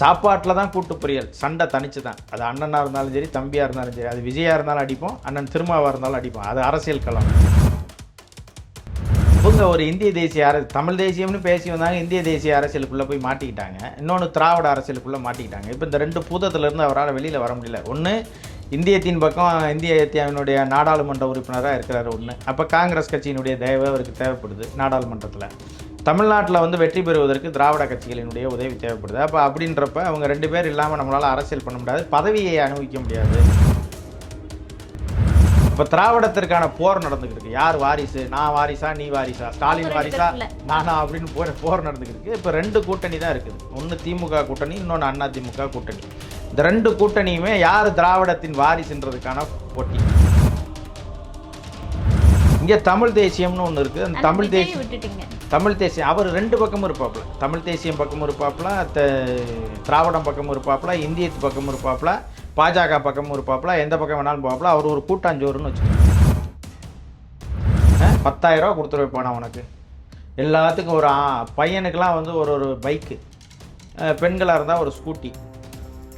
சாப்பாட்டில் தான் கூட்டு புரியல். சண்டை தனிச்சு தான் அது அண்ணனாக இருந்தாலும் சரி தம்பியாக இருந்தாலும் சரி அது விஜயா இருந்தாலும் அடிப்போம் அண்ணன் திருமாவாக இருந்தாலும் அடிப்போம். அது அரசியல் களம். இவங்க ஒரு இந்திய தேசிய அரசு தமிழ் தேசியம்னு பேசி வந்தாங்க இந்திய தேசிய அரசியலுக்குள்ளே போய் மாட்டிக்கிட்டாங்க. இன்னொன்று திராவிட அரசியலுக்குள்ளே மாட்டிக்கிட்டாங்க. இப்போ இந்த ரெண்டு பூதத்துலேருந்து அவரால் வெளியில் வர முடியல. ஒன்று இந்தியத்தின் பக்கம் இந்திய இந்தியாவினுடைய நாடாளுமன்ற உறுப்பினராக இருக்கிறார் ஒன்று அப்போ காங்கிரஸ் கட்சியினுடைய தயவு அவருக்கு தேவைப்படுது நாடாளுமன்றத்தில். தமிழ்நாட்டில் வந்து வெற்றி பெறுவதற்கு திராவிட கட்சிகளினுடைய உதவி தேவைப்படுது. அப்போ அப்படின்றப்ப அவங்க ரெண்டு பேர் இல்லாமல் நம்மளால் அரசியல் பண்ண முடியாது. பதவியை அனுபவிக்க முடியாது. இப்போ திராவிடத்திற்கான போர் நடந்துக்கிட்டு இருக்கு. யார் வாரிசு? நான் வாரிசா? நீ வாரிசா? ஸ்டாலின் வாரிசா? நானா அப்படின்னு போர் போர் நடந்துக்கிட்டு இருக்கு. இப்போ ரெண்டு கூட்டணி தான் இருக்குது. ஒன்று திமுக கூட்டணி இன்னொன்று அண்ணா திமுக கூட்டணி. இந்த ரெண்டு கூட்டணியுமே யார் திராவிடத்தின் வாரிசுன்றதுக்கான போட்டி? இங்கே தமிழ் தேசியம்னு ஒன்று இருக்குது அந்த தமிழ் தேசியம் விட்டுட்டீங்க. தமிழ் தேசியம் அவர் ரெண்டு பக்கமும் இருப்பாப்புல தமிழ் தேசியம் பக்கமும் இருப்பாப்புல த- திராவிடம் பக்கமும் இருப்பாப்புல இந்தியத்து பக்கமும் இருப்பாப்புல பாஜக பக்கமும் இருப்பாப்புல எந்த பக்கம் வேணாலும் போவாப்புல அவர் ஒரு கூட்டாஞ்சோறுன்னு வச்சுக்கோங்க. ஆ, பத்தாயிரம் ரூபா கொடுத்துட்டு வைப்பானா உனக்கு. எல்லாத்துக்கும் ஒரு பையனுக்கெலாம் வந்து ஒரு ஒரு பைக்கு. பெண்களாக இருந்தால் ஒரு ஸ்கூட்டி.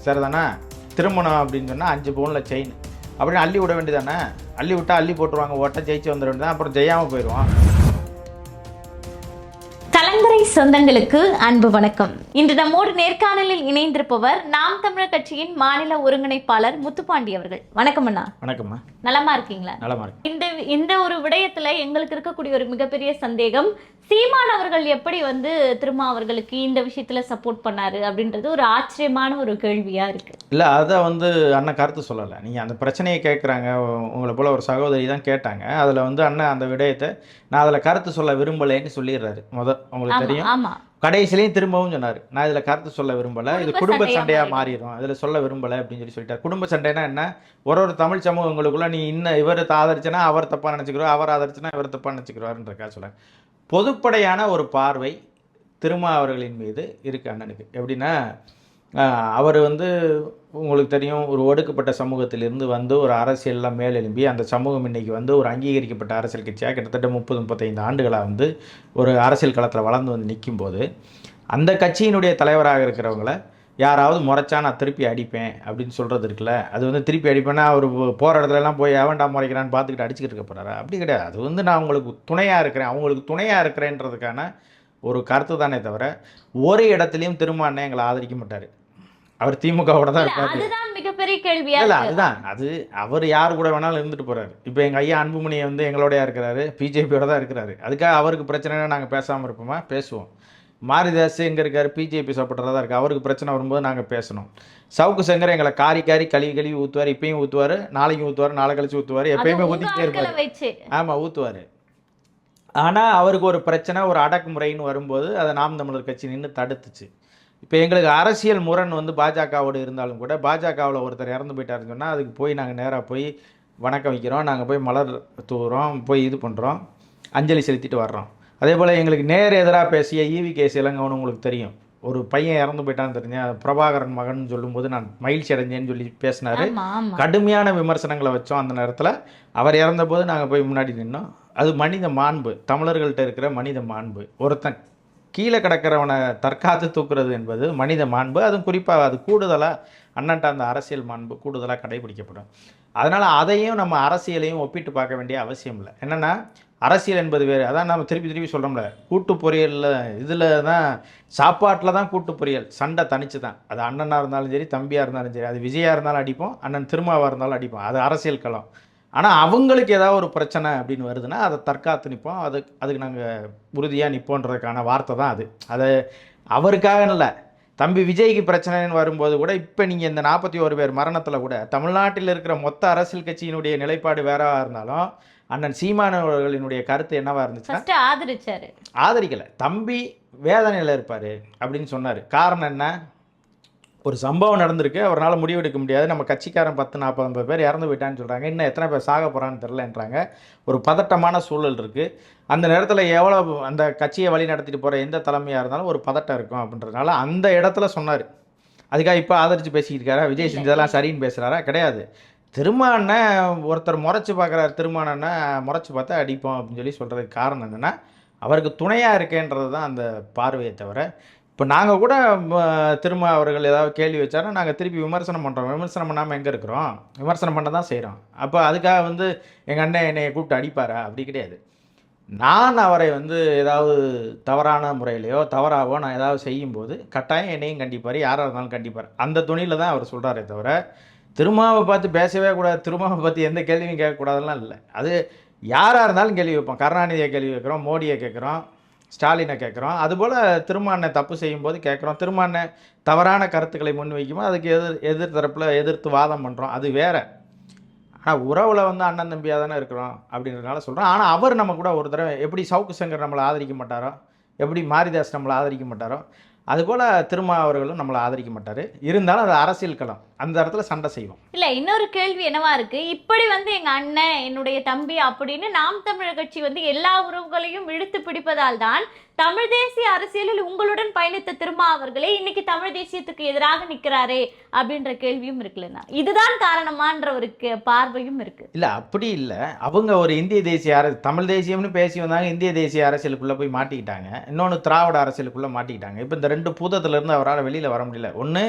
சரிதானே? திருமணம் அப்படின்னு சொன்னால் அஞ்சு பவுனில் செயின். அப்படின்னு அள்ளி விட வேண்டியதானே அள்ளி விட்டால் அள்ளி போட்டுருவாங்க ஓட்ட ஜெயிச்சு வந்துட வேண்டியதான் அப்புறம் ஜெயாமல் போயிடுவான் சொந்தங்களுக்கு அன்பு வணக்கம். இன்று நம்மோடு நேர்காணலில் இணைந்திருப்பவர் நாம் தமிழர் கட்சியின் மாநில ஒருங்கிணைப்பாளர் முத்துப்பாண்டி அவர்கள். வணக்கம் அண்ணா. வணக்கம்மா. நலமா இருக்கீங்களா? நலமா இருக்கு இந்த இந்த ஒரு விடயத்துல எங்களுக்கு இருக்கக்கூடிய ஒரு மிகப்பெரிய சந்தேகம் சீமான் அவர்கள் எப்படி வந்து திருமா அவர்களுக்கு இந்த விஷயத்துல சப்போர்ட் பண்ணாரு அப்படின்றது ஒரு ஆச்சரியமான ஒரு கேள்வியா இருக்கு. இல்லை அதை வந்து அண்ணன் கருத்து சொல்லலை. நீங்கள் அந்த பிரச்சனையை கேட்குறாங்க உங்களை போல் ஒரு சகோதரி தான் கேட்டாங்க. அதில் வந்து அண்ணன் அந்த விடயத்தை நான் அதில் கருத்து சொல்ல விரும்பலைன்னு சொல்லிடுறாரு. முத உங்களுக்கு தெரியும்? ஆமா. கடைசிலையும் திரும்பவும் சொன்னார். நான் இதில் கருத்து சொல்ல விரும்பலை. இது குடும்ப சண்டையா சண்டையாக மாறிடும். இதில் சொல்ல விரும்பலை அப்படின்னு சொல்லி சொல்லிட்டார். குடும்ப சண்டைனா என்ன? ஒரு ஒரு தமிழ் சமூகங்களுக்குள்ள நீ இன்னும் இவர் ஆதரிச்சனா அவர் தப்பாக நினச்சிக்கிறோம் அவர் ஆதரிச்சனா இவர் தப்பாக நினச்சிக்கிறோன்றக்கா சொல்ல பொதுப்படையான ஒரு பார்வை திருமா அவர்களின் மீது இருக்குது அண்ணனுக்கு. எப்படின்னா அவர் வந்து உங்களுக்கு தெரியும் ஒரு ஒடுக்கப்பட்ட சமூகத்திலிருந்து வந்து ஒரு அரசியலில் மேலெழும்பி அந்த சமூகம் இன்னைக்கு வந்து ஒரு அங்கீகரிக்கப்பட்ட அரசியல் கட்சியாக கிட்டத்தட்ட முப்பது முப்பத்தைந்து ஆண்டுகளாக வந்து ஒரு அரசியல் களத்தில் வளர்ந்து வந்து நிற்கும்போது அந்த கட்சியினுடைய தலைவராக இருக்கிறவங்கள யாராவது முறைச்சா நான் திருப்பி அடிப்பேன் அப்படின்னு சொல்கிறது இருக்குல்ல. அது வந்து திருப்பி அடிப்பேன்னா அவர் போகிற இடத்துலலாம் போய் எவன்டா முறைக்கிறான்னு பார்த்துக்கிட்டு அடிச்சுக்கிட்டு இருக்க போகிறாரா அப்படி கிடையாது. அது வந்து நான் உங்களுக்கு துணையாக இருக்கிறேன். அவங்களுக்கு துணையாக இருக்கிறேன்றதுக்கான ஒரு கருத்து தானே தவிர ஒரு இடத்துலையும் திரும்ப அண்ணன் எங்களை ஆதரிக்க மாட்டார். அவர் திமுகவோட தான் அதுதான் மிகப்பெரிய கேள்வியா இல்லை அதுதான். அது அவர் யார் கூட வேணாலும் இருந்துட்டு போறாரு. இப்போ எங்கள் ஐயா அன்புமணி வந்து எங்களோடயா இருக்கிறாரு. பிஜேபியோட தான் இருக்கிறாரு. அதுக்காக அவருக்கு பிரச்சனைனா நாங்கள் பேசாமல் இருப்போமா? பேசுவோம். மாரிதாஸ் எங்கே இருக்காரு? பிஜேபி சப்போர்ட்டராக தான் இருக்கு அவருக்கு பிரச்சனை வரும்போது நாங்கள் பேசணும். சவுக்கு சங்கர் எங்களை காரி காரி கழுவி கழுவி ஊற்றுவார் இப்பயும் ஊற்றுவார் நாளைக்கு ஊற்றுவார் நாளை கழிச்சு ஊற்றுவார் எப்பயுமே ஊற்றிக்கிட்டே இருப்பார். ஆமாம் ஊற்றுவார் ஆனால் அவருக்கு ஒரு பிரச்சனை ஒரு அடக்குமுறைன்னு வரும்போது அதை நாம் தமிழர் கட்சி நின்று தடுத்துச்சு. இப்போ எங்களுக்கு அரசியல் முரண் வந்து பாஜகவோடு இருந்தாலும் கூட பாஜகவில் ஒருத்தர் இறந்து போயிட்டாருன்னு சொன்னால் அதுக்கு போய் நாங்கள் நேராக போய் வணக்கம் வைக்கிறோம். நாங்கள் போய் மலர் தூவுறோம். போய் இது பண்ணுறோம் அஞ்சலி செலுத்திட்டு வர்றோம். அதே போல் எங்களுக்கு நேர் எதிராக பேசிய ஈவி கேஸ் இளங்கவனு உங்களுக்கு தெரியும். ஒரு பையன் இறந்து போயிட்டான்னு தெரிஞ்சேன் பிரபாகரன் மகன் சொல்லும்போது நான் மகிழ்ச்சி அடைஞ்சேன்னு சொல்லி பேசினாரு. கடுமையான விமர்சனங்களை வச்சோம் அந்த நேரத்தில். அவர் இறந்தபோது நாங்கள் போய் முன்னாடி நின்னோம். அது மனித மாண்பு. தமிழர்கள்ட்ட இருக்கிற மனித மாண்பு. ஒருத்தன் கீழே கிடக்கிறவனை தற்காத்து தூக்குறது என்பது மனித மாண்பு. அதுவும் குறிப்பாக அது கூடுதலாக அண்ணன்ட்ட அந்த அரசியல் மாண்பு கூடுதலாக கடைபிடிக்கப்படும். அதனால் அதையும் நம்ம அரசியலையும் ஒப்பிட்டு பார்க்க வேண்டிய அவசியம் இல்லை. என்னென்னா அரசியல் என்பது வேறு. அதான் நம்ம திருப்பி திருப்பி சொல்கிறோம்ல கூட்டு பொரியலில் இதில் தான் சாப்பாட்டில் தான் கூட்டு பொரியல். சண்டை தனிச்சு தான் அது அண்ணனாக இருந்தாலும் சரி தம்பியாக இருந்தாலும் சரி. அது விஜயா இருந்தாலும் அடிப்போம் அண்ணன் திருமாவாக இருந்தாலும் அடிப்போம். அது அரசியல் களம். ஆனால் அவங்களுக்கு ஏதாவது ஒரு பிரச்சனை அப்படின்னு வருதுன்னா அதை தற்காத்து நிற்போம் அதுக்கு அதுக்கு நாங்கள் உறுதியாக நிற்போன்றதுக்கான வார்த்தை தான் அது. அதை அவருக்காக இல்லை. தம்பி விஜய்க்கு பிரச்சனைன்னு வரும்போது கூட இப்போ நீங்கள் இந்த நாற்பத்தி ஒரு பேர் மரணத்தில் கூட தமிழ்நாட்டில் இருக்கிற மொத்த அரசியல் கட்சியினுடைய நிலைப்பாடு வேறாக இருந்தாலும் அண்ணன் சீமான் அவர்களினுடைய கருத்து என்னவா ஃபர்ஸ்ட் ஆதரிச்சாரு. ஆதரிக்கலை. தம்பி வேதனையில் இருப்பார் அப்படின்னு சொன்னார். காரணம் என்ன? ஒரு சம்பவம் நடந்திருக்கு. அவரால் முடிவெடுக்க முடியாது. நம்ம கட்சிக்காரன் பத்து நாற்பது ஐம்பது பேர் இறந்து போயிட்டான்னு சொல்கிறாங்க இன்னும் எத்தனை பேர் சாக போகிறான்னு தெரிலன்றாங்க ஒரு பதட்டமான சூழல் இருக்குது அந்த நேரத்தில் எவ்வளோ அந்த கட்சியை வழி நடத்திட்டு போகிற எந்த தலைமையாக இருந்தாலும் ஒரு பதட்டம் இருக்கும் அப்படின்றதுனால அந்த இடத்துல சொன்னார். அதுக்காக இப்போ ஆதரித்து பேசிக்கிட்டு இருக்காரா? விஜய் செஞ்சதெல்லாம் சரின்னு பேசுகிறாரா கிடையாது. திருமான ஒருத்தர் முறைச்சி பார்க்குறாரு திருமானன்னா முறைச்சி பார்த்தா அடிப்போம் அப்படின்னு சொல்லி சொல்கிறதுக்கு காரணம் என்னென்னா அவருக்கு துணையாக இருக்கேன்றது தான் அந்த பார்வையை தவிர இப்போ நாங்கள் கூட திரும்ப அவர்கள் ஏதாவது கேள்வி வச்சாருன்னா நாங்கள் திருப்பி விமர்சனம் பண்ணுறோம் விமர்சனம் பண்ணாமல் எங்கே இருக்கிறோம்? விமர்சனம் பண்ண தான் செய்கிறோம் அப்போ அதுக்காக வந்து எங்கள் அண்ணன் என்னை கூப்பிட்டு அடிப்பாரா? அப்படி கிடையாது. நான் அவரை வந்து ஏதாவது தவறான முறையிலையோ தவறாவோ நான் ஏதாவது செய்யும்போது கட்டாயம் என்னையும் கண்டிப்பார் யாராக இருந்தாலும் கண்டிப்பார். அந்த துணியில் தான் அவர் சொல்கிறாரே தவிர திருமாவை பார்த்து பேசவே கூடாது திருமாவை பற்றி எந்த கேள்வியும் கேட்கக்கூடாதுலாம் இல்லை. அது யாராக இருந்தாலும் கேள்வி வைப்போம். கருணாநிதியை கேள்வி வைக்கிறோம் மோடியை கேட்குறோம் ஸ்டாலினை கேட்குறோம். அதுபோல் திருமானை தப்பு செய்யும்போது கேட்குறோம். திருமானை தவறான கருத்துக்களை முன்வைக்கும்போது அதுக்கு எதிர் எதிர் தரப்பில் எதிர்த்து வாதம் பண்ணுறோம் அது வேறு. ஆனால் உறவில் வந்து அண்ணன் தம்பியாக தானே இருக்கிறோம் அப்படின்றதுனால சொல்கிறோம் ஆனால் அவர் நம்ம கூட ஒரு தடவை எப்படி சவுக்கு சங்கர் நம்மளை ஆதரிக்க மாட்டாரோ? எப்படி மாரிதாஸ் நம்மளை ஆதரிக்க மாட்டாரோ? அதுபோல் திருமா அவர்களும் நம்மளை ஆதரிக்க மாட்டார். இருந்தாலும் அது அரசியல் களம். அந்த இடத்துல சண்டை செய்வோம். இல்ல இன்னொரு கேள்வி என்னவா இருக்கு? இப்படி வந்து எங்க அண்ணன் என்னுடைய தம்பி அப்படின்னு நாம் தமிழர் கட்சி வந்து எல்லா உறவுகளையும் இழுத்து பிடிப்பதால் தான் தமிழ் தேசிய அரசியலில் உங்களுடன் பயணித்த திருமா அவர்களே இன்னைக்கு தமிழ் தேசியத்துக்கு எதிராக நிக்கிறாரே அப்படின்ற கேள்வியும் இருக்குல்லண்ணா இதுதான் காரணமான்ற ஒரு பார்வையும் இருக்கு. இல்லை அப்படி இல்லை. அவங்க ஒரு இந்திய தேசிய அரசு தமிழ் தேசியம்னு பேசி வந்தாங்க இந்திய தேசிய அரசியலுக்குள்ளே போய் மாட்டிக்கிட்டாங்க. இன்னொன்று திராவிட அரசியலுக்குள்ளே மாட்டிக்கிட்டாங்க. இப்போ இந்த ரெண்டு பூதத்திலிருந்து அவரால் வெளியில் வர முடியல. ஒன்று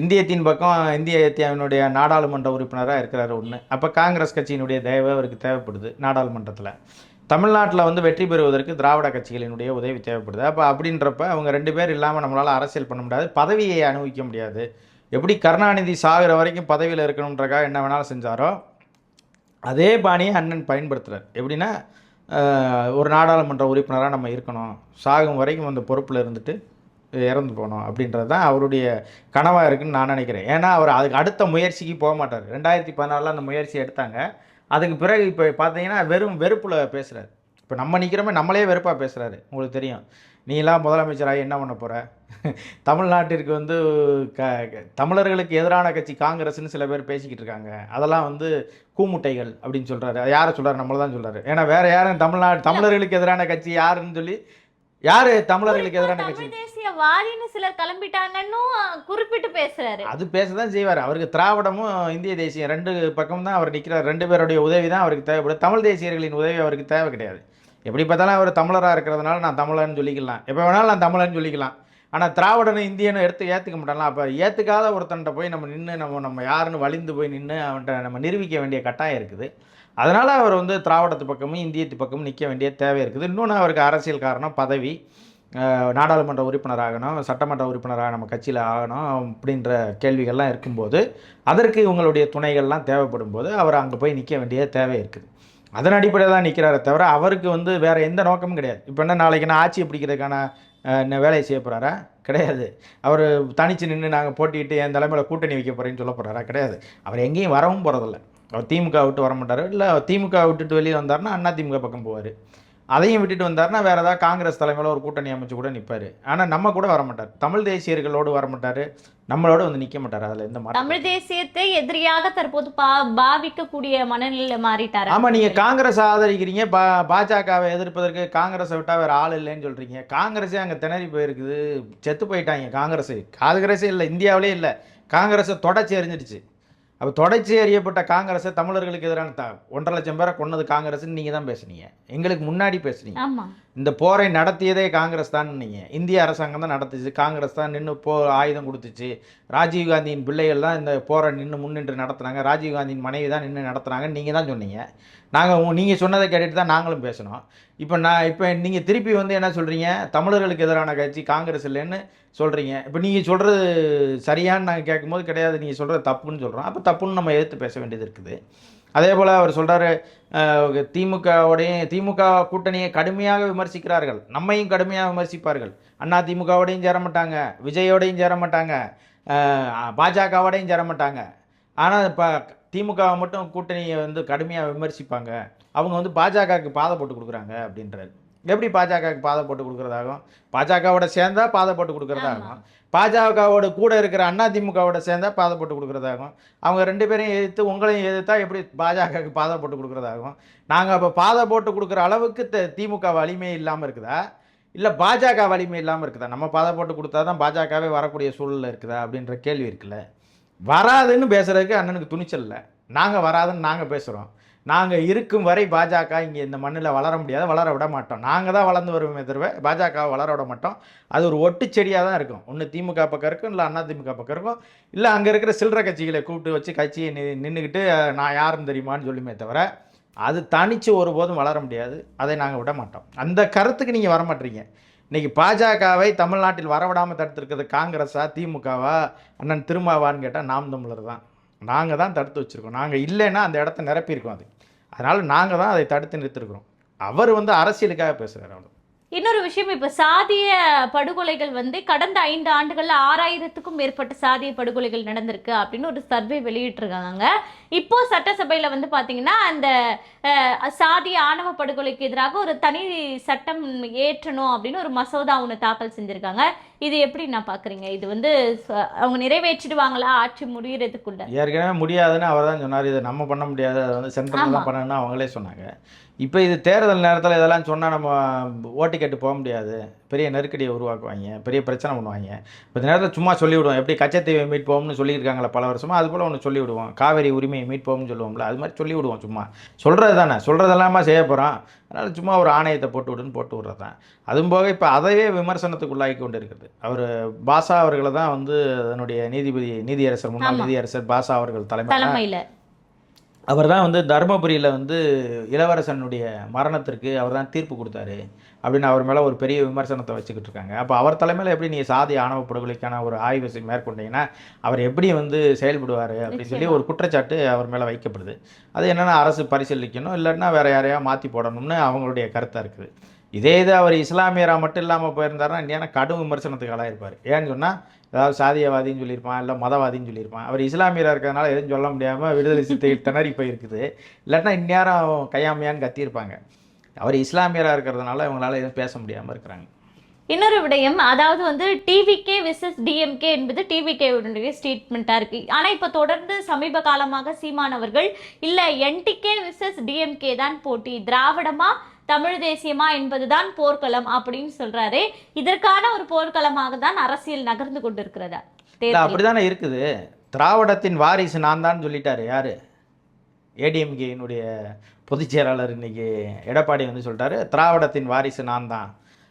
இந்தியத்தின் பக்கம் இந்திய நாடாளுமன்ற உறுப்பினராக இருக்கிறாரு ஒன்று அப்போ காங்கிரஸ் கட்சியினுடைய தயவு அவருக்கு தேவைப்படுது நாடாளுமன்றத்தில். தமிழ்நாட்டில் வந்து வெற்றி பெறுவதற்கு திராவிட கட்சிகளினுடைய உதவி தேவைப்படுது. அப்போ அப்படின்றப்ப அவங்க ரெண்டு பேர் இல்லாமல் நம்மளால் அரசியல் பண்ண முடியாது பதவியை அனுபவிக்க முடியாது. எப்படி கருணாநிதி சாகிற வரைக்கும் பதவியில் இருக்கணுன்றக்காக என்ன வேணாலும் செஞ்சாரோ அதே பாணியை அண்ணன் பயன்படுத்துகிறார் எப்படின்னா ஒரு நாடாளுமன்ற உறுப்பினராக நம்ம இருக்கணும். சாகும் வரைக்கும் அந்த பொறுப்பில் இருந்துட்டு இறந்து போகணும் அப்படின்றது தான் அவருடைய கனவாக இருக்குன்னு நான் நினைக்கிறேன். ஏன்னா அவர் அதுக்கு அடுத்த முயற்சிக்கு போக மாட்டார். ரெண்டாயிரத்தி பதினாலில் அந்த முயற்சி எடுத்தாங்க. அதுக்கு பிறகு இப்போ பார்த்தீங்கன்னா வெறும் வெறுப்பில் பேசுகிறார் இப்போ நம்ம நிற்கிறோமே நம்மளே வெறுப்பாக பேசுகிறாரு உங்களுக்கு தெரியும். நீலாம் முதலமைச்சராக என்ன பண்ண போகிற தமிழ்நாட்டிற்கு வந்து க க- தமிழர்களுக்கு எதிரான கட்சி காங்கிரஸ்னு சில பேர் பேசிக்கிட்டு இருக்காங்க. அதெல்லாம் வந்து கூமுட்டைகள் அப்படின்னு சொல்கிறாரு யாரை சொல்கிறாரு நம்மள தான் சொல்கிறாரு ஏன்னா வேற யாரும் தமிழ்நாடு தமிழர்களுக்கு எதிரான கட்சி யாருன்னு சொல்லி யார் தமிழர்களுக்கு எதிரான கட்சி? தமிழ் தேசிய வாரின்னு சிலர் கிளம்பிட்டாங்கன்னு குறிப்பிட்டு பேசுறாரு. அது பேச தான் செய்வார். அவருக்கு திராவிடமும் இந்திய தேசியம் ரெண்டு பக்கம் தான் அவர் நிற்கிறார் ரெண்டு பேருடைய உதவி தான் அவருக்கு தேவைப்படும். தமிழ் தேசியர்களின் உதவி அவருக்கு தேவை கிடையாது. எப்படி பார்த்தாலும் அவர் தமிழராக இருக்கிறதுனால நான் தமிழன்னு சொல்லிக்கலாம். எப்போ வேணாலும் நான் தமிழன்னு சொல்லிக்கலாம். ஆனால் திராவிடனும் இந்தியனும் எடுத்து ஏற்றுக்க மாட்டாங்களா? அப்போ ஏற்றுக்காத ஒருத்தன்ட்ட போய் நம்ம நின்று நம்ம நம்ம யாருன்னு வலிந்து போய் நின்று அவன்கிட்ட நம்ம நிரூபிக்க வேண்டிய கட்டாயம் இருக்குது. அதனால் அவர் வந்து திராவிடத்து பக்கமும் இந்தியத்து பக்கமும் நிற்க வேண்டிய தேவை இருக்குது. இன்னொன்று அவருக்கு அரசியல் காரணம் பதவி. நாடாளுமன்ற உறுப்பினர் ஆகணும் சட்டமன்ற உறுப்பினராக நம்ம கட்சியில் ஆகணும் அப்படின்ற கேள்விகள்லாம் இருக்கும்போது அதற்கு இவங்களுடைய துணைகள்லாம் தேவைப்படும் போது அவர் அங்கே போய் நிற்க வேண்டிய தேவை இருக்குது. அதன் அடிப்படையில் தான் நிற்கிறாரே தவிர அவருக்கு வந்து வேறு எந்த நோக்கமும் கிடையாது. இப்போ என்ன நாளைக்கு நான் ஆட்சியை பிடிக்கிறதுக்கான வேலையை செய்ய போகிறாரா கிடையாது. அவர் தனிச்சு நின்று நாங்கள் போட்டிக்கிட்டு என் தலைமையில் கூட்டணி வைக்க போகிறேன்னு சொல்ல போகிறாரா கிடையாது. அவர் எங்கேயும் வரவும் போகிறதில்ல அவர் திமுக விட்டு வர மாட்டார் இல்லை திமுக விட்டுட்டு வெளியே வந்தாருன்னா அண்ணா திமுக பக்கம் போவார். அதையும் விட்டுட்டு வந்தாருன்னா வேறு ஏதாவது காங்கிரஸ் தலைமையில் ஒரு கூட்டணி அமைச்சு கூட நிற்பார் ஆனால் நம்ம கூட வர மாட்டார் தமிழ் தேசியர்களோடு வர மாட்டார் நம்மளோட வந்து நிற்க மாட்டார். அதில் எந்த மாற்றம் தமிழ் தேசியத்தை எதிரியாக தற்போது பா பாவிக்கக்கூடிய மனநிலையில மாறிட்டாரு? ஆமாம் நீங்கள் காங்கிரஸ் ஆதரிக்கிறீங்க. பா பாஜகவை எதிர்ப்பதற்கு காங்கிரஸை விட்டால் வேறு ஆள் இல்லைன்னு சொல்கிறீங்க காங்கிரஸே அங்கே திணறி போயிருக்குது. செத்து போயிட்டாங்க காங்கிரஸ். காங்கிரஸே இல்லை இந்தியாவிலே இல்லை. காங்கிரஸை தொடச்சி எறிஞ்சிடுச்சு. அப்போ தொடச்சி எறியப்பட்ட காங்கிரஸை தமிழர்களுக்கு எதிரான த ஒன்றரை லட்சம் பேரை கொன்னது காங்கிரஸ்னு நீங்கள் தான் பேசுனீங்க. எங்களுக்கு முன்னாடி பேசுனீங்க. இந்த போரை நடத்தியதே காங்கிரஸ் தான் நீங்கள் இந்திய அரசாங்கம் தான் நடத்துச்சு. காங்கிரஸ் தான் நின்று போ ஆயுதம் கொடுத்துச்சு. ராஜீவ்காந்தியின் பிள்ளைகள் தான் இந்த போரை நின்று முன்னின்று நடத்துனாங்க. ராஜீவ்காந்தியின் மனைவி தான் நின்று நடத்துனாங்கன்னு நீங்கள் தான் சொன்னீங்க. நாங்கள் நீங்கள் சொன்னதை கேட்டுட்டு தான் நாங்களும் பேசணும். இப்போ நான் இப்போ நீங்கள் திருப்பி வந்து என்ன சொல்கிறீங்க தமிழர்களுக்கு எதிரான கட்சி காங்கிரஸ் இல்லைன்னு சொல்கிறீங்க இப்போ நீங்கள் சொல்கிறது சரியான்னு நாங்கள் கேட்கும்போது கிடையாது. நீங்கள் சொல்கிறது தப்புன்னு சொல்கிறோம் அப்போ தப்புன்னு நம்ம எதிர்த்து பேச வேண்டியது இருக்குது. அதே போல் அவர் சொல்கிறாரு திமுகவோடையும் திமுக கூட்டணியை கடுமையாக விமர்சிக்கிறார்கள். நம்மையும் கடுமையாக விமர்சிப்பார்கள். அண்ணா திமுகவோடையும் சேர மாட்டாங்க. விஜயோடையும் சேர மாட்டாங்க. பாஜகவோடையும் சேர மாட்டாங்க. ஆனால் இப்போ திமுகவை மட்டும் கூட்டணியை வந்து கடுமையாக விமர்சிப்பாங்க. அவங்க வந்து பாஜகவுக்கு பாதை போட்டு கொடுக்குறாங்க அப்படின்றாரு. எப்படி பாஜகவுக்கு பாதை போட்டு கொடுக்குறதாகும்? பாஜகவோட சேர்ந்தா பாதை போட்டு கொடுக்குறதாகும். பாஜகவோட கூட இருக்கிற அண்ணா திமுகவோட சேர்ந்தா பாதை போட்டு கொடுக்குறதாகும். அவங்க ரெண்டு பேரையும் எதிர்த்து உங்களையும் எதிர்த்தா எப்படி பாஜகவுக்கு பாதை போட்டு கொடுக்குறதாகும்? நாங்கள் அப்போ பாதை போட்டு கொடுக்குற அளவுக்கு த- திமுக வலிமை இல்லாமல் இருக்குதா? இல்லை பாஜக வலிமை இல்லாமல் இருக்குதா? நம்ம பாதை போட்டு கொடுத்தா தான் பாஜகவே வரக்கூடிய சூழலில் இருக்குதா அப்படின்ற கேள்வி இருக்குல்ல. வராதுன்னு பேசுகிறதுக்கு அண்ணனுக்கு துணிச்சல் இல்லை. நாங்கள் வராதுன்னு நாங்கள் பேசுகிறோம் நாங்கள் இருக்கும் வரை பாஜக இங்கே இந்த மண்ணில் வளர முடியாது வளர விட மாட்டோம். நாங்கள் தான் வளர்ந்து வருவோமே தவிர பாஜகவை வளர விட மாட்டோம். அது ஒரு ஒட்டு செடியாக தான் இருக்கும். ஒன்று திமுக பக்கம் இருக்கும் இல்லை அண்ணா திமுக பக்கம் இருக்கும். இல்லை அங்கே இருக்கிற சில்லற கட்சிகளை கூப்பிட்டு வச்சு கட்சியை நி நின்றுக்கிட்டு நான் யாருன்னு தெரியுமான்னு சொல்லுமே தவிர அது தனித்து ஒருபோதும் வளர முடியாது. அதை நாங்கள் விட மாட்டோம். அந்த கருத்துக்கு நீங்கள் வர இன்றைக்கி இன்னைக்கு பாஜகவை தமிழ்நாட்டில் வரவிடாமல் தடுத்துருக்கிறது காங்கிரஸா திமுகவா அண்ணன் திருமாவான்னு கேட்டால் நாம் தமிழர் தான். நாங்கள் தான் தடுத்து வச்சுருக்கோம். நாங்கள் இல்லைன்னா அந்த இடத்த நிரப்பியிருக்கோம் அது. அதனால் நாங்கள் தான் அதை தடுத்து நிறுத்திருக்கிறோம் அவர் வந்து அரசியலுக்காக பேசுகிறார் அவர். இன்னொரு விஷயம் இப்ப சாதிய படுகொலைகள் வந்து கடந்த ஐந்து ஆண்டுகள்ல ஆறாயிரத்துக்கும் மேற்பட்ட சாதிய படுகொலைகள் நடந்திருக்கு அப்படின்னு ஒரு சர்வே வெளியிட்டிருக்காங்க. இப்போ சட்டசபையில வந்து பாத்தீங்கன்னா அந்த சாதிய ஆணவ படுகொலைக்கு எதிராக ஒரு தனி சட்டம் ஏற்றணும் அப்படின்னு ஒரு மசோதா ஒன்று தாக்கல் செஞ்சிருக்காங்க. இது எப்படி நான் பாக்குறீங்க? இது வந்து அவங்க நிறைவேற்றிடுவாங்களா? ஆட்சி முடியறதுக்குள்ள? ஏற்கனவே முடியாதுன்னு அவர் தான் சொன்னார். இதை நம்ம பண்ண முடியாது. அதை வந்து சென்ட்ரல். தான் பண்ணணும்னு அவங்களே சொன்னாங்க. இப்போ இது தேர்தல் நேரத்தில் இதெல்லாம் சொன்னால் நம்ம ஓட்டு கேட்டு போக முடியாது. பெரிய நெருக்கடியை உருவாக்குவாங்க. பெரிய பிரச்சனை பண்ணுவாங்க. இப்போ இந்த நேரத்தில் சும்மா சொல்லிவிடுவோம். எப்படி கச்சத்தீவை மீட்போம்னு சொல்லியிருக்காங்களே பல வருஷமாக அது போல் ஒன்று சொல்லிவிடுவோம். காவேரி உரிமையை மீட்போம்னு சொல்லுவோம்ல அது மாதிரி சொல்லி விடுவோம் சும்மா. சொல்கிறது தானே. சொல்கிறதெல்லாமா செய்ய போகிறோம் அதனால் சும்மா ஒரு ஆணையத்தை போட்டு விடுன்னு போட்டு விட்றது தான். அதுவும் போக இப்போ அதையே விமர்சனத்துக்குள்ளாகி கொண்டு இருக்குது அவர் பாஷா அவர்களை தான் வந்து அதனுடைய நீதிபதி நீதியரசர் முன்னாள். நீதியரசர் பாஷா அவர்கள் தலைமை தலைமையில. அவர் தான் வந்து தருமபுரியில் வந்து இளவரசனுடைய மரணத்திற்கு அவர் தான் தீர்ப்பு கொடுத்தாரு அப்படின்னு அவர் மேலே ஒரு பெரிய விமர்சனத்தை வச்சுக்கிட்டு இருக்காங்க. அப்போ அவர் தலைமையில் எப்படி நீ சாதி ஆணவ படுகொலைக்கான ஒரு ஆய்வு மேற்கொண்டீங்கன்னா அவர் எப்படி வந்து செயல்படுவார் அப்படின்னு சொல்லி ஒரு குற்றச்சாட்டு அவர் மேலே வைக்கப்படுது. அது என்னென்னா அரசு பரிசீலிக்கணும் இல்லைன்னா வேறு யாரையா மாற்றி போடணும்னு அவங்களுடைய கருத்தாக இருக்குது. இதே இது அவர் இஸ்லாமியராக மட்டும் இல்லாமல் போயிருந்தாருன்னா இந்தியான கடும் விமர்சனத்துக்கு ஆளாயிருப்பார். ஏன்னு சொன்னால் ஏதாவது சாதியவாதின்னு சொல்லியிருப்பான் இல்லை மதவாதின்னு சொல்லியிருப்பான். அவர் இஸ்லாமியராக இருக்கிறதுனால எதுவும் சொல்ல முடியாமல் விடுதலை சித்தை திணறி போயிருக்குது. இல்லாட்டினா இந்நேரம் கையாமையான்னு கத்தியிருப்பாங்க. அவர் இஸ்லாமியராக இருக்கிறதுனால இவங்களால எதுவும் பேச முடியாமல் இருக்கிறாங்க. இன்னொரு விடயம் அதாவது வந்து டிவிகே விசஸ் டிஎம்கே என்பது டிவிகேவுடைய ஸ்டேட்மெண்ட்டாக இருக்கு. ஆனால் இப்போ தொடர்ந்து சமீப காலமாக சீமான் அவர்கள் இல்லை என்டிகே விசஸ் டிஎம்கே தான் போட்டி. திராவிடமா தமிழ் தேசியமா என்பதுதான் போர்க்களம் அப்படின்னு சொல்றாரு. இதற்கான ஒரு போர்க்களமாக தான் அரசியல் நகர்ந்து கொண்டிருக்கிறதா. இல்லை தேர்தல் அப்படி தானே இருக்குது. திராவிடத்தின் வாரிசு நான் தான் சொல்லிட்டாரு. யார்? ஏடிஎம்கேயினுடைய பொதுச் செயலாளர் இன்னைக்கு எடப்பாடி வந்து சொல்லிட்டாரு. திராவிடத்தின் வாரிசு நான் தான்.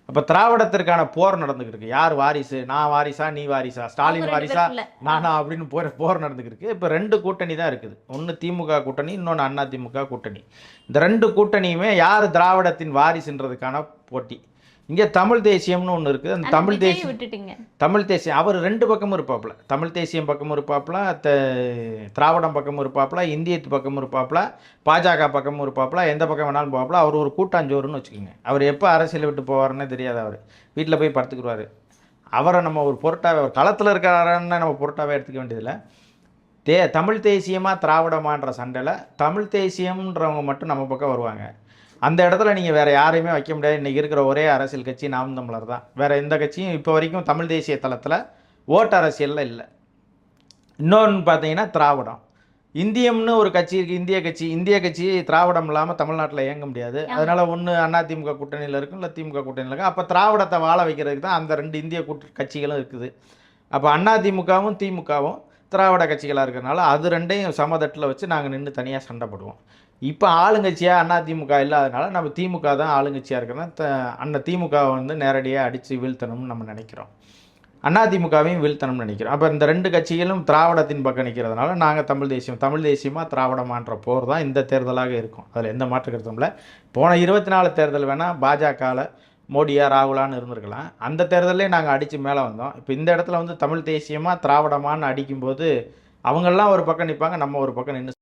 அப்போ திராவிடத்திற்கான போர் நடந்துக்கிட்டு இருக்கு. யார் வாரிசு? நான் வாரிசா நீ வாரிசா? ஸ்டாலின் வாரிசா. நானா அப்படின்னு போர் போர் நடந்துக்கிட்டு இருக்கு. இப்போ ரெண்டு கூட்டணி தான் இருக்குது. ஒன்று திமுக கூட்டணி இன்னொன்று அண்ணா திமுக கூட்டணி. இந்த ரெண்டு கூட்டணியுமே யார் திராவிடத்தின் வாரிசுன்றதுக்கான போட்டி. இங்கே தமிழ் தேசியம்னு ஒன்று இருக்குது. அந்த தமிழ் தேசியம் விட்டுட்டீங்க. தமிழ் தேசியம். அவர் ரெண்டு பக்கமும் இருப்பாப்புல. தமிழ் தேசியம் பக்கமும் இருப்பாப்புல த திராவிடம் பக்கமும் இருப்பாப்புல இந்தியத்து பக்கமும் இருப்பாப்புல பாஜக பக்கமும் இருப்பாப்புல எந்த பக்கம் வேணாலும் போவாப்புல. அவர் ஒரு கூட்டாஞ்சோறுன்னு வச்சுக்கோங்க. அவர் எப்போ அரசியலை விட்டு போவாருன்னே தெரியாது அவர். வீட்டில் போய் படுத்துக்குருவார். அவரை நம்ம ஒரு பொருட்டாவே அவர் களத்தில் இருக்கிறாருன்னு நம்ம பொருட்டாவே எடுத்துக்க வேண்டியதில்லை. தே தமிழ் தேசியமாக திராவிடமான்ற சண்டையில் தமிழ் தேசியம்ன்றவங்க மட்டும் நம்ம பக்கம் வருவாங்க. அந்த இடத்துல நீங்கள் வேறு யாரையுமே வைக்க முடியாது. இன்றைக்கி இருக்கிற ஒரே அரசியல் கட்சி நாம் தமிழர் தான். வேறு எந்த கட்சியும் இப்போ வரைக்கும் தமிழ் தேசிய தளத்தில் ஓட்டு அரசியலில் இல்லை. இன்னொன்று பார்த்தீங்கன்னா திராவிடம். இந்தியம்னு ஒரு கட்சி இருக்குது இந்திய கட்சி இந்திய கட்சி திராவிடம் இல்லாமல் தமிழ்நாட்டில் இயங்க முடியாது. அதனால் ஒன்று அதிமுக கூட்டணியில் இருக்கும் இல்லை திமுக கூட்டணியில் இருக்கும் அப்போ திராவிடத்தை வாழ வைக்கிறதுக்கு தான் அந்த ரெண்டு இந்திய கூட்டு கட்சிகளும் இருக்குது. அப்போ அதிமுகவும் திமுகவும் திராவிட கட்சிகளாக இருக்கிறனால அது ரெண்டையும் சமதட்டில் வச்சு நாங்கள் நின்று தனியாக சண்டை போடுவோம். இப்போ ஆளுங்கட்சியாக திமுக இல்லாதனால நம்ம திமுக தான் ஆளுங்கட்சியாக இருக்கிறோம் த அண்ணன் திமுகவை வந்து நேரடியாக அடித்து வீழ்த்தணும்னு நம்ம நினைக்கிறோம். அண்ணா திமுகவையும் வீழ்த்தணும்னு நினைக்கிறோம். அப்போ இந்த ரெண்டு கட்சிகளும் திராவிடத்தின் பக்கம் நிற்கிறதுனால நாங்கள் தமிழ் தேசியம் தமிழ் தேசியமாக திராவிடமான்ற போர் தான் இந்த தேர்தலாக இருக்கும். அதில் எந்த மாற்று கருத்தும் இல்லை. போன இருபத்தி நாலு தேர்தல் வேணால் பாஜகவில் மோடியா ராகுலான்னு இருந்திருக்கலாம். அந்த தேர்தலே நாங்கள் அடித்து மேலே வந்தோம். இப்போ இந்த இடத்துல வந்து தமிழ் தேசியமாக திராவிடமான்னு அடிக்கும்போது அவங்கெல்லாம் ஒரு பக்கம் நிற்பாங்க நம்ம ஒரு பக்கம் நின்று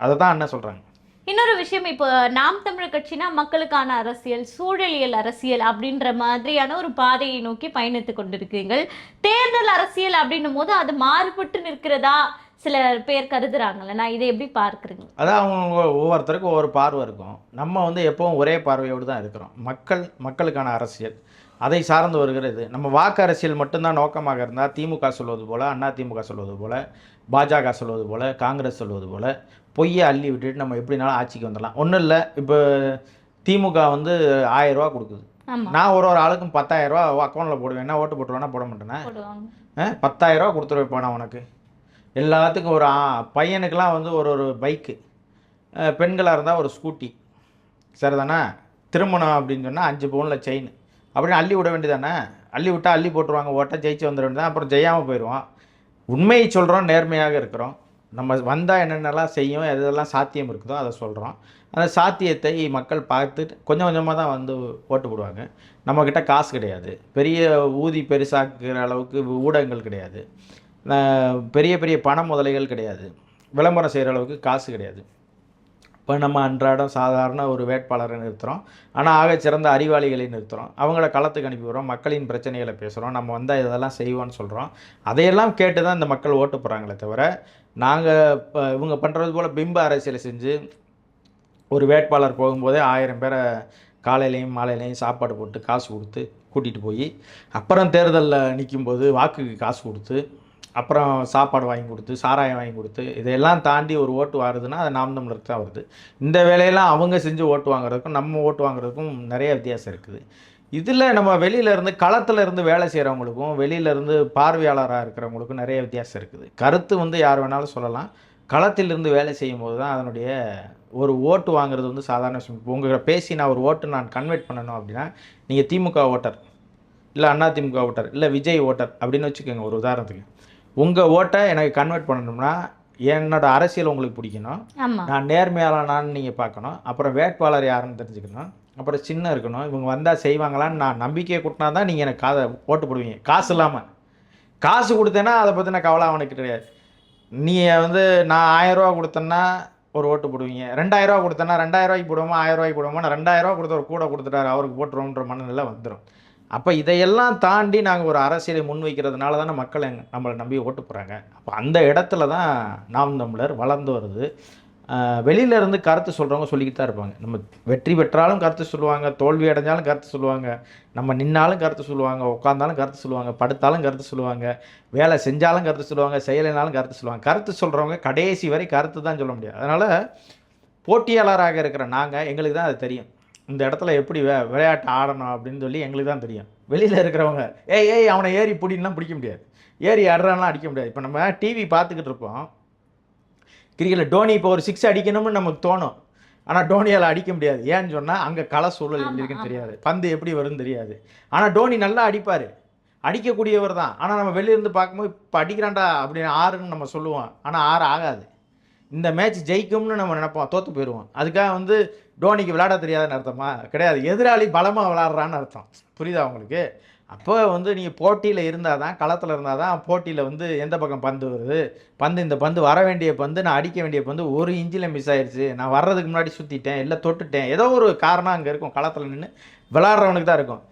அதை தான் அண்ணன் சொல்கிறாங்க இன்னொரு விஷயம் இப்போ நாம் தமிழர் கட்சினா மக்களுக்கான அரசியல் சூழலியல் அரசியல் அப்படின்ற மாதிரியான ஒரு பாதையை நோக்கி பயணித்து கொண்டிருக்கீங்கள் தேர்தல் அரசியல் அப்படின்னும் போது அது மாறுபட்டு நிற்கிறதா சில பேர் கருதுறாங்கல்ல? நான் இதை எப்படி பார்க்குறீங்க? அதான் அவங்க ஒவ்வொருத்தருக்கும் ஒவ்வொரு பார்வை இருக்கும். நம்ம வந்து எப்பவும் ஒரே பார்வையோடு தான் இருக்கிறோம். மக்கள் மக்களுக்கான அரசியல். அதை சார்ந்து வருகிறது நம்ம வாக்கு அரசியல் மட்டும்தான் நோக்கமாக இருந்தால் திமுக சொல்வது போல் அண்ணா திமுக சொல்வது போல் பாஜக சொல்வது போல் காங்கிரஸ் சொல்வது போல் பொய்யை அள்ளி விட்டுட்டு நம்ம எப்படினாலும் ஆட்சிக்கு வந்துடலாம். ஒன்றும் இல்லை இப்போ திமுக வந்து ஆயிரம் ரூபா கொடுக்குது. நான் ஒரு ஒரு ஆளுக்கும் பத்தாயிரம் ரூபா அக்கௌண்ட்டில் போடுவேன். என்ன ஓட்டு போட்டுருவேன்னா போட மாட்டேனே. போடுவாங்க. ஆ, பத்தாயிரம் ரூபா கொடுத்துருவேன் உனக்கு. எல்லாத்துக்கும் ஒரு ஆ, பையனுக்கெல்லாம் வந்து ஒரு ஒரு பைக்கு. பெண்களாக இருந்தால் ஒரு ஸ்கூட்டி. சரிதானே? திருமணம் அப்படின்னு சொன்னால் அஞ்சு பவுனில் செயின் அப்படின்னு அள்ளி விட வேண்டியதானே? அள்ளி விட்டால் அள்ளி போட்டுருவாங்க. ஓட்ட ஜெயிச்சு வந்துட வேண்டியதான் அப்புறம் ஜெயாமல் போயிடுவோம் உண்மையை சொல்கிறோம் நேர்மையாக இருக்கிறோம். நம்ம வந்தால் என்னென்னலாம் செய்யும் எதெல்லாம் சாத்தியம் இருக்குதோ அதை சொல்கிறோம் அந்த சாத்தியத்தை மக்கள் பார்த்து கொஞ்சம் கொஞ்சமாக தான் வந்து ஓட்டு போடுவாங்க. நம்மக்கிட்ட காசு கிடையாது. பெரிய ஊதி பெருசாக்குற அளவுக்கு ஊடகங்கள் கிடையாது. பெரிய பெரிய பண முதலைகள் கிடையாது. விளம்பரம் செய்கிற அளவுக்கு காசு கிடையாது. இப்போ நம்ம அன்றாடம் சாதாரண ஒரு வேட்பாளரை நிறுத்துகிறோம். ஆனால் ஆக சிறந்த அறிவாளிகளை நிறுத்துகிறோம். அவங்கள களத்துக்கு அனுப்பி விடுறோம். மக்களின் பிரச்சனைகளை பேசுகிறோம். நம்ம வந்தால் இதெல்லாம் செய்வோம்னு சொல்கிறோம். அதையெல்லாம் கேட்டு தான் இந்த மக்கள் ஓட்டு போகிறாங்களே தவிர நாங்கள் இப்போ இவங்க பண்ணுறது போல் பிம்ப அரசியலை செஞ்சு ஒரு வேட்பாளர் போகும்போதே ஆயிரம் பேரை காலையிலையும் மாலையிலையும் சாப்பாடு போட்டு காசு கொடுத்து கூட்டிகிட்டு போய் அப்புறம் தேர்தலில் நிற்கும்போது வாக்குக்கு காசு கொடுத்து அப்புறம் சாப்பாடு வாங்கி கொடுத்து சாராயம் வாங்கி கொடுத்து இதையெல்லாம் தாண்டி ஒரு ஓட்டு வருதுன்னா அது நாம் தமிழருக்கு தான் வருது. இந்த வேலையெல்லாம் அவங்க செஞ்சு ஓட்டு வாங்குறதுக்கும் நம்ம ஓட்டு வாங்குறதுக்கும் நிறைய வித்தியாசம் இருக்குது. இதில் நம்ம வெளியில இருந்து இருந்து வேலை செய்கிறவங்களுக்கும் வெளியில இருந்து பார்வையாளராக இருக்கிறவங்களுக்கும் நிறைய வித்தியாசம் இருக்குது. கருத்து வந்து யார் வேணாலும் சொல்லலாம். களத்திலிருந்து வேலை செய்யும்போது தான் அதனுடைய ஒரு ஓட்டு வாங்குறது வந்து சாதாரண விஷயம். இப்போ உங்கள்கிட்ட பேசி நான் ஒரு ஓட்டு நான் கன்வெர்ட் பண்ணணும் அப்படின்னா நீங்கள் திமுக ஓட்டர் இல்லை அண்ணா திமுக ஓட்டர் இல்லை விஜய் ஓட்டர் அப்படின்னு வச்சுக்கோங்க ஒரு உதாரணத்துக்கு. உங்கள் ஓட்டை எனக்கு கன்வெர்ட் பண்ணணும்னா என்னோட அரசியல் உங்களுக்கு பிடிக்கணும். நான் நேர்மையாளனான்னு நீங்கள் பார்க்கணும். அப்புறம் வேட்பாளர் யாருன்னு தெரிஞ்சுக்கணும். அப்புறம் சின்ன இருக்கணும். இவங்க வந்தால் செய்வாங்களான்னு நான் நம்பிக்கையை கொடுத்தனா தான் நீங்கள் எனக்கு காதை ஓட்டு போடுவீங்க. காசு இல்லாமல் காசு கொடுத்தேன்னா அதை பற்றின கவலை அவனுக்கு கிடையாது. நீ வந்து நான் ஆயிரரூவா கொடுத்தேன்னா ஒரு ஓட்டு போடுவீங்க. ரெண்டாயிரரூவா கொடுத்தேன்னா ரெண்டாயிரரூவாய்க்கு போடுவோமா? ஆயிரரூவாய்க்கு போடுவோமா? நான் ரெண்டாயிரரூவா கொடுத்தவர் கூட கொடுத்துட்டாரு. அவருக்கு போட்டுருவோன்ற மனநிலை வந்துடும் அப்போ இதையெல்லாம் தாண்டி நாங்கள் ஒரு அரசியலை முன்வைக்கிறதுனால தானே மக்கள் எங் நம்மளை நம்பி ஓட்டு போகிறாங்க அப்போ அந்த இடத்துல தான் நாம் தமிழர் வளர்ந்து வருது. வெளியிலேருந்து வெளியில இருந்து கருத்து சொல்கிறவங்க சொல்லிக்கிட்டு தான் இருப்பாங்க. நம்ம வெற்றி பெற்றாலும் கருத்து சொல்லுவாங்க தோல்வி அடைஞ்சாலும் கருத்து சொல்லுவாங்க நம்ம நின்னாலும் கருத்து சொல்லுவாங்க உட்காந்தாலும் கருத்து சொல்லுவாங்க படுத்தாலும் கருத்து சொல்லுவாங்க வேலை செஞ்சாலும் கருத்து சொல்லுவாங்க செய்யலைனாலும் கருத்து சொல்லுவாங்க. கருத்து சொல்கிறவங்க கடைசி வரை கருத்து தான் சொல்ல முடியாது. அதனால் போட்டியாளராக இருக்கிற நாங்கள் எங்களுக்கு தான் அது தெரியும். இந்த இடத்துல எப்படி விளையாட்டு ஆடணும் அப்படின்னு சொல்லி எங்களுக்கு தான் தெரியும். வெளியில் இருக்கிறவங்க ஏய் ஏய் அவனை ஏறி பிடிலாம் பிடிக்க முடியாது. ஏறி ஆடுறான்லாம் அடிக்க முடியாது. இப்போ நம்ம டிவி பார்த்துக்கிட்டு இருப்போம். கிரிக்கெட்டில் டோனி இப்போ ஒரு சிக்ஸ் அடிக்கணும்னு நமக்கு தோணும். ஆனால் டோனியால் அடிக்க முடியாது. ஏன்னு சொன்னால் அங்கே கள சூழல் எப்படி இருக்குன்னு. தெரியாது. பந்து எப்படி வரும்னு தெரியாது. ஆனால் டோனி நல்லா அடிப்பார். அடிக்கக்கூடியவர் தான். ஆனால் நம்ம வெளியிருந்து பார்க்கும்போது இப்போ அடிக்கிறான்டா அப்படின்னு ஆறுன்னு நம்ம சொல்லுவோம். ஆனால் ஆறு ஆகாது. இந்த மேட்ச் ஜெயிக்கும்னு நம்ம நினைப்போம். தோற்று போயிடுவோம். அதுக்காக வந்து டோனிக்கு விளையாட தெரியாதுன்னு அர்த்தமா? கிடையாது. எதிராளி பலமாக விளாட்றான்னு அர்த்தம். புரியுதா உங்களுக்கு? அப்போ வந்து நீங்கள் போட்டியில் இருந்தால் தான் களத்தில் இருந்தால் தான் போட்டியில் வந்து எந்த பக்கம் பந்து வருது? பந்து இந்த பந்து வர வேண்டிய பந்து நான் அடிக்க வேண்டிய பந்து ஒரு இன்ச்சில் மிஸ் ஆயிடுச்சு நான் வர்றதுக்கு முன்னாடி சுற்றிட்டேன் இல்லை தொட்டுட்டேன். ஏதோ ஒரு காரணம் அங்கே இருக்கும். களத்தில் நின்று விளாட்றவனுக்கு தான் இருக்கும்.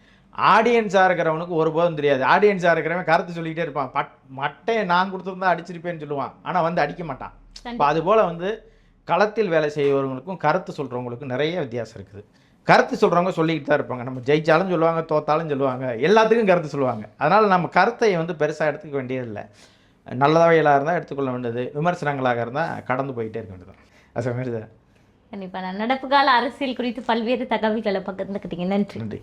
ஆடியன்ஸாக இருக்கிறவனுக்கு ஒருபோதும் தெரியாது. ஆடியன்ஸாக இருக்கிறவன் கருத்து சொல்லிக்கிட்டே இருப்பான். பட் மட்டையை நான் கொடுத்துருந்தா அடிச்சிருப்பேன்னு சொல்லுவான். ஆனால் வந்து அடிக்க மாட்டான். இப்போ அதுபோல் வந்து களத்தில் வேலை செய்பவர்களுக்கும் கருத்து சொல்கிறவங்களுக்கும் நிறைய வித்தியாசம் இருக்குது. கருத்து சொல்கிறவங்க சொல்லிக்கிட்டு தான் இருப்பாங்க. நம்ம ஜெயிச்சாலும் சொல்லுவாங்க தோத்தாலும் சொல்லுவாங்க. எல்லாத்துக்கும் கருத்து சொல்லுவாங்க. அதனால் நம்ம கருத்தை வந்து பெருசாக எடுத்துக்க வேண்டியதில்லை. நல்லதாக இருந்தால் எடுத்துக்கொள்ள வேண்டியது. விமர்சனங்களாக இருந்தால் கடந்து போயிட்டே இருக்க வேண்டியது அது மாதிரி தான் கண்டிப்பா. நான் நடப்பு கால அரசியல் குறித்து பல்வேறு தகவல்களை பகிர்ந்துக்கிட்டீங்க. நன்றி. நன்றி.